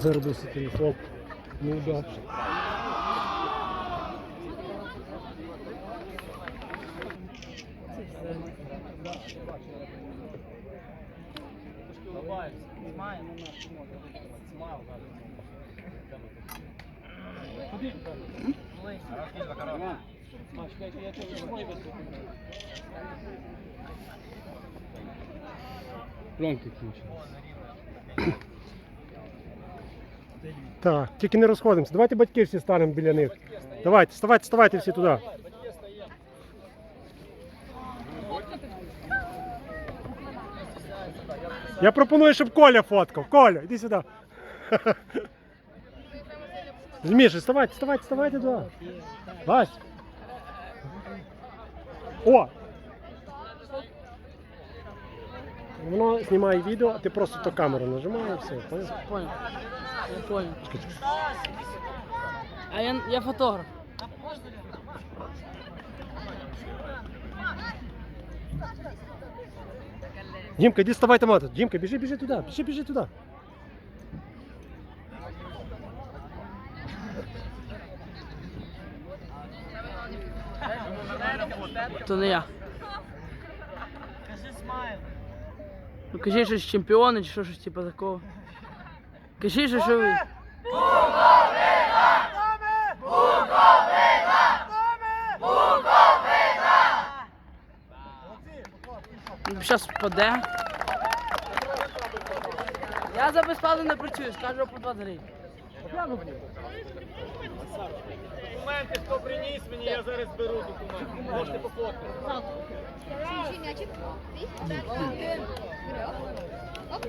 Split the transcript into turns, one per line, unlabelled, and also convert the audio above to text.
Заробився телефон. Ну да. Пленки включені. Так, тільки не розходимося. Давайте батьки всі станемо біля них. Давайте, вставайте, вставайте всі туди. Я пропоную, щоб Коля фоткав. Коля, іди сюди. Міша, вставайте, вставайте, вставайте туди. Вась. О! Воно знімає відео, а ти просто то камеру нажимаєш і все. Понял?
Понял. Я понял. А я, я фотограф.
Дімка, іди ставай там. Дімка, біжи, біжи туди, біжи, біжи туди.
То не я. Ну кажи, що ж чемпіони чи що щось типу такого. Кажи, що що ви. Зараз впаде. Я за безплатно не працюю, скажу по 20 гривень.
Документи, хто приніс мені, я зараз беру документи. Можете пофоткати.
Да. Оп.